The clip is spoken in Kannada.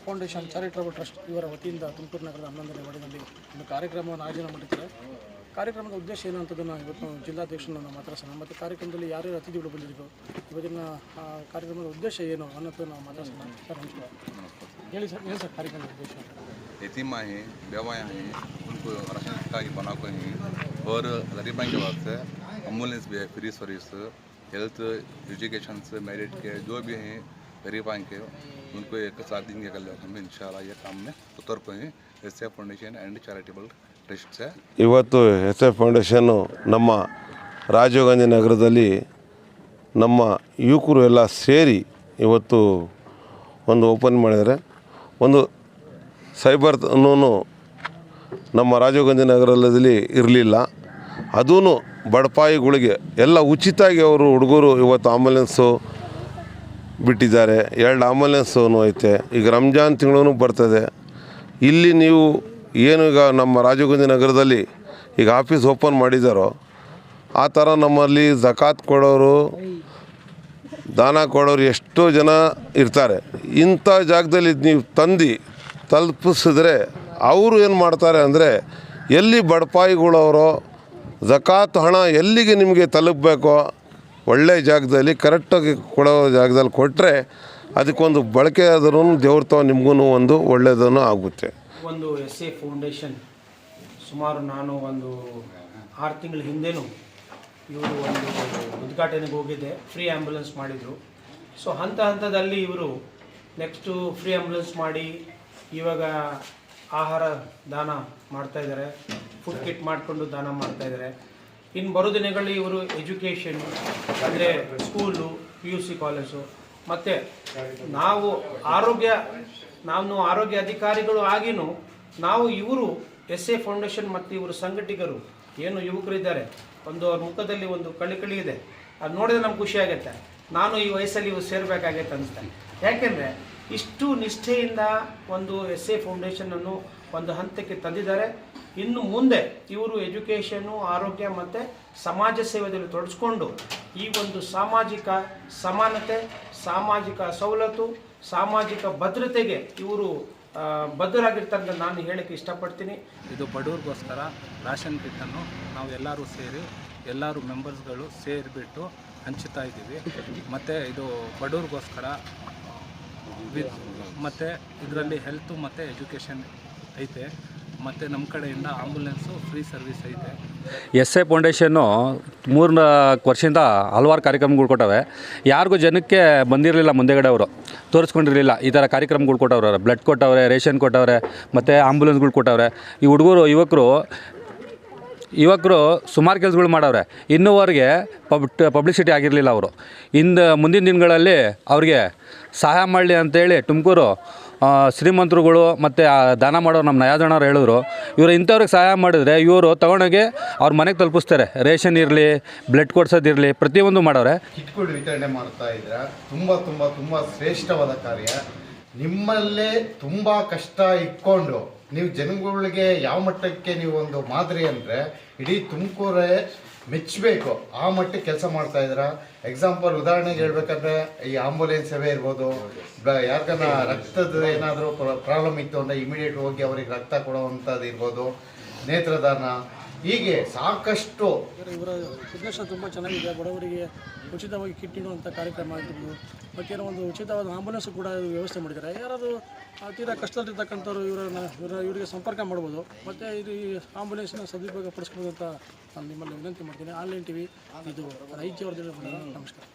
ಫೌಂಡೇಶನ್ ಚಾರಿಟಬಲ್ ಟ್ರಸ್ಟ್ ಇವರ ವತಿಯಿಂದ ತುಮಕೂರು ನಗರದ ಹನ್ನೊಂದನೇ ವಾರ್ಡಿನಲ್ಲಿ ಒಂದು ಕಾರ್ಯಕ್ರಮವನ್ನು ಆಯೋಜನೆ ಮಾಡಿದ್ದಾರೆ ಕಾರ್ಯಕ್ರಮದ ಉದ್ದೇಶ ಏನು ಅಂತದನ್ನು ಇವತ್ತು ಜಿಲ್ಲಾಧ್ಯಕ್ಷರನ್ನು ನಾವು ಮಾತಾಡ್ಸೋಣ ಮತ್ತು ಕಾರ್ಯಕ್ರಮದಲ್ಲಿ ಯಾರ್ಯಾರು ಅತಿಥಿಗಳು ಬಂದಿದ್ರು ಇವತ್ತಿನ ಆ, ಕಾರ್ಯಕ್ರಮದ ಉದ್ದೇಶ ಏನು ಅನ್ನೋದು ನಾವು ಮಾತಾಡ್ಸೋಣ ಸರ್ ನಮಸ್ಕಾರ ಹೇಳಿ ಸರ್ ಏನು ಸರ್ ಕಾರ್ಯಕ್ರಮದ ಉದ್ದೇಶ यतीमा हैं बेवायाँ हैं उनको राशन का ही बना को हैं और गरीबां के वास्ते एम्बुलेंस भी है फ्री सर्विस हेल्थ एजुकेशन से मेरिट के जो भी हैं गरीबां के उनको एक सात दिन के कल हम इंशाल्लाह ये काम में उतर को हैं S foundation and charitable trust से ಇವತ್ತು ಎಸ್ ಎಫ್ ಫೌಂಡೇಶನ್ನು ನಮ್ಮ ರಾಜೀವ್ ಗಾಂಧಿ ನಗರದಲ್ಲಿ ನಮ್ಮ ಯುವಕರು ಎಲ್ಲ ಸೇರಿ ಇವತ್ತು ಒಂದು ಓಪನ್ ಮಾಡಿದ್ದಾರೆ ಒಂದು ಸೈಬರ್ ಅನ್ನೋನು ನಮ್ಮ ರಾಜೀವ್ ಗಾಂಧಿ ನಗರದಲ್ಲಿ ಇರಲಿಲ್ಲ ಅದೂ ಬಡಪಾಯಿಗಳಿಗೆ ಎಲ್ಲ ಉಚಿತಾಗಿ ಅವರು ಹುಡುಗರು ಇವತ್ತು ಆಂಬುಲೆನ್ಸು ಬಿಟ್ಟಿದ್ದಾರೆ. ಎರಡು ಆಂಬುಲೆನ್ಸು ಐತೆ. ಈಗ ರಂಜಾನ್ ತಿಂಗಳೂ ಬರ್ತದೆ. ಇಲ್ಲಿ ನೀವು ಏನು ಈಗ ನಮ್ಮ ರಾಜೀವ್ ನಗರದಲ್ಲಿ ಈಗ ಆಫೀಸ್ ಓಪನ್ ಮಾಡಿದ್ದಾರೋ ಆ ಥರ ನಮ್ಮಲ್ಲಿ ಜಕಾತ್ ಕೊಡೋರು, ದಾನ ಕೊಡೋರು ಎಷ್ಟೋ ಜನ ಇರ್ತಾರೆ. ಇಂಥ ಜಾಗದಲ್ಲಿ ನೀವು ತಂದು ತಲುಪಿಸಿದ್ರೆ ಅವರು ಏನು ಮಾಡ್ತಾರೆ ಅಂದರೆ, ಎಲ್ಲಿ ಬಡಪಾಯಿಗಳವರೋ ಜಕಾತ್ ಹಣ ಎಲ್ಲಿಗೆ ನಿಮಗೆ ತಲುಪಬೇಕೋ ಒಳ್ಳೆ ಜಾಗದಲ್ಲಿ ಕರೆಕ್ಟಾಗಿ ಕೊಡೋ ಜಾಗದಲ್ಲಿ ಕೊಟ್ಟರೆ ಅದಕ್ಕೊಂದು ಬಳಕೆ ಆದ್ರೂ ದೇವ್ರ ತಾವು ನಿಮಗೂ ಒಂದು ಒಳ್ಳೆಯದನ್ನು ಆಗುತ್ತೆ. ಒಂದು ಎಸ್ ಎ ಫೌಂಡೇಶನ್ ಸುಮಾರು ನಾನು ಒಂದು ಆರು ತಿಂಗಳ ಹಿಂದೆನೂ ಇವರು ಒಂದು ಉದ್ಘಾಟನೆಗೆ ಹೋಗಿದ್ದೆ. ಫ್ರೀ ಆ್ಯಂಬುಲೆನ್ಸ್ ಮಾಡಿದರು. ಸೊ ಹಂತ ಹಂತದಲ್ಲಿ ಇವರು ನೆಕ್ಸ್ಟು ಫ್ರೀ ಆ್ಯಂಬುಲೆನ್ಸ್ ಮಾಡಿ ಇವಾಗ ಆಹಾರ ದಾನ ಮಾಡ್ತಾಯಿದ್ದಾರೆ ಫುಡ್ ಕಿಟ್ ಮಾಡಿಕೊಂಡು ದಾನ ಮಾಡ್ತಾ ಇದ್ದಾರೆ. ಇನ್ನು ಬರೋ ದಿನಗಳಲ್ಲಿ ಇವರು ಎಜುಕೇಷನ್, ಅಂದರೆ school P U C college, ಮತ್ತು ನಾವು ಆರೋಗ್ಯ, ನಾನು ಆರೋಗ್ಯ ಅಧಿಕಾರಿಗಳು ಆಗಿನೂ ನಾವು ಇವರು ಎಸ್ ಎ ಫೌಂಡೇಶನ್ ಮತ್ತು ಇವರು ಸಂಘಟಿಗರು, ಏನು ಯುವಕರಿದ್ದಾರೆ, ಒಂದು ಅವ್ರ ಮುಖದಲ್ಲಿ ಒಂದು ಕಳಿಕಳಿ ಇದೆ. ಅದು ನೋಡಿದ್ರೆ ನಮ್ಗೆ ಖುಷಿ ಆಗುತ್ತೆ. ನಾನು ಈ ವಯಸ್ಸಲ್ಲಿ ಇವು ಸೇರಬೇಕಾಗೈತೆ ಅನಿಸ್ತೆ ಯಾಕೆಂದರೆ ಇಷ್ಟು ನಿಷ್ಠೆಯಿಂದ ಒಂದು ಎಸ್ ಎ ಫೌಂಡೇಶನನ್ನು ಒಂದು ಹಂತಕ್ಕೆ ತಂದಿದ್ದಾರೆ. ಇನ್ನು ಮುಂದೆ ಇವರು ಎಜುಕೇಷನು, ಆರೋಗ್ಯ ಮತ್ತು ಸಮಾಜ ಸೇವೆಯಲ್ಲಿ ತೊಡಸ್ಕೊಂಡು ಈ ಒಂದು ಸಾಮಾಜಿಕ ಸಮಾನತೆ, ಸಾಮಾಜಿಕ ಸವಲತ್ತು, ಸಾಮಾಜಿಕ ಭದ್ರತೆಗೆ ಇವರು ಬದ್ಧರಾಗಿರ್ತಕ್ಕಂಥ ನಾನು ಹೇಳಕ್ಕೆ ಇಷ್ಟಪಡ್ತೀನಿ. ಇದು ಬಡವ್ರಿಗೋಸ್ಕರ ರಾಷನ್ ಕಿಟ್ಟನ್ನು ನಾವು ಎಲ್ಲರೂ ಸೇರಿ, ಎಲ್ಲರೂ ಮೆಂಬರ್ಸ್ಗಳು ಸೇರಿಬಿಟ್ಟು ಹಂಚುತ್ತಾ ಇದ್ದೀವಿ. ಮತ್ತು ಇದು ಬಡವ್ರಿಗೋಸ್ಕರ ಮತ್ತು ಇದರಲ್ಲಿ ಹೆಲ್ತು ಮತ್ತು ಎಜುಕೇಷನ್ ಐತೆ. ಮತ್ತು ನಮ್ಮ ಕಡೆಯಿಂದ ಆಂಬುಲೆನ್ಸು ಫ್ರೀ ಸರ್ವಿಸ್ ಐತೆ. ಎಸ್ ಎ ಫೌಂಡೇಶನ್ನು ಮೂರು ನಾಲ್ಕು ವರ್ಷದಿಂದ ಹಲವಾರು ಕಾರ್ಯಕ್ರಮಗಳು ಕೊಟ್ಟವೆ. ಯಾರಿಗೂ ಜನಕ್ಕೆ ಬಂದಿರಲಿಲ್ಲ ಮುಂದೆಗಡೆ ಅವರು ತೋರಿಸ್ಕೊಂಡಿರಲಿಲ್ಲ. ಈ ಥರ ಕಾರ್ಯಕ್ರಮಗಳು ಕೊಟ್ಟವ್ರೆ ಬ್ಲಡ್ ಕೊಟ್ಟವ್ರೆ, ರೇಷನ್ ಕೊಟ್ಟವ್ರೆ, ಮತ್ತು ಆಂಬುಲೆನ್ಸ್ಗಳು ಕೊಟ್ಟವ್ರೆ. ಈ ಹುಡುಗರು, ಯುವಕರು ಯುವಕರು ಸುಮಾರು ಕೆಲಸಗಳು ಮಾಡವ್ರೆ. ಇನ್ನೂವರೆಗೆ ಪಬ್, ಪಬ್ಲಿಸಿಟಿ ಆಗಿರಲಿಲ್ಲ ಅವರು. ಇಂದು ಮುಂದಿನ ದಿನಗಳಲ್ಲಿ ಅವ್ರಿಗೆ ಸಹಾಯ ಮಾಡಲಿ ಅಂತೇಳಿ ತುಮಕೂರು ಶ್ರೀಮಂತರುಗಳು ಮತ್ತು ದಾನ ಮಾಡೋರು ನಮ್ಮ ನಯಾದಣ್ಣವ್ರು ಹೇಳಿದ್ರು, ಇವರು ಇಂಥವ್ರಿಗೆ ಸಹಾಯ ಮಾಡಿದ್ರೆ ಇವರು ತಗೊಂಡೋಗಿ ಅವ್ರ ಮನೆಗೆ ತಲುಪಿಸ್ತಾರೆ. ರೇಷನ್ ಇರಲಿ, ಬ್ಲಡ್ ಕೊಡ್ಸೋದಿರಲಿ ಪ್ರತಿಯೊಂದು ಮಾಡೋರೆ. ಕಿಟ್ಗಳು ವಿತರಣೆ ಮಾಡ್ತಾ ಇದ್ದೀರಾ ತುಂಬ ತುಂಬ ತುಂಬ ಶ್ರೇಷ್ಠವಾದ ಕಾರ್ಯ. ನಿಮ್ಮಲ್ಲೇ ತುಂಬ ಕಷ್ಟ ಇಟ್ಕೊಂಡು, ನೀವು ಜನಗಳಿಗೆ ಯಾವ ಮಟ್ಟಕ್ಕೆ ನೀವು ಒಂದು ಮಾದರಿ ಅಂದರೆ, ಇಡೀ ತುಮಕೂರೇ ಮೆಚ್ಚಬೇಕು. ಆ ಮಟ್ಟಕ್ಕೆ ಕೆಲಸ ಮಾಡ್ತಾ ಇದ್ರ ಎಕ್ಸಾಂಪಲ್ ಉದಾಹರಣೆಗೆ ಹೇಳ್ಬೇಕಂದ್ರೆ ಈ ಆಂಬುಲೆನ್ಸ್ ಸೇವೆ ಇರ್ಬೋದು. ಬ- ಯಾರ್ಗನ ರಕ್ತದ ಏನಾದರೂ ಪ್ರಾಬ್ಲಮ್ ಇತ್ತು ಅಂದರೆ ಇಮಿಡಿಯೇಟ್ ಹೋಗಿ ಅವರಿಗೆ ರಕ್ತ ಕೊಡುವಂಥದ್ದು ಇರ್ಬೋದು ನೇತ್ರದಾನ ಹೀಗೆ ಸಾಕಷ್ಟು ಇವರ ಉದ್ದೇಶ ತುಂಬ ಚೆನ್ನಾಗಿದೆ. ಬಡವರಿಗೆ ಉಚಿತವಾಗಿ ಕಿಟ್ ಕಾರ್ಯಕ್ರಮ ಆಗಿರ್ಬೋದು ಮತ್ತೇನೋ ಒಂದು ಉಚಿತವಾದ ಆಂಬುಲೆನ್ಸ್ ಕೂಡ ವ್ಯವಸ್ಥೆ ಮಾಡಿದ್ದಾರೆ. ಯಾರಾದರೂ ತೀರಾ ಕಷ್ಟದಲ್ಲಿರ್ತಕ್ಕಂಥವ್ರು ಇವರನ್ನು, ಇವರ, ಇವರಿಗೆ ಸಂಪರ್ಕ ಮಾಡ್ಬೋದು, ಮತ್ತು ಇದು ಈ ಆಂಬುಲೆನ್ಸ್ನ ಸದುಪಯೋಗ ಪಡಿಸ್ಬೋದು ಅಂತ ನಾನು ನಿಮ್ಮಲ್ಲಿ ವಿನಂತಿ ಮಾಡ್ತೀನಿ. ಆನ್ಲೈನ್ ಟಿ ವಿ ಇದು ರೈಚೂರು ಅವ್ರದ್ದು ನಮಸ್ಕಾರ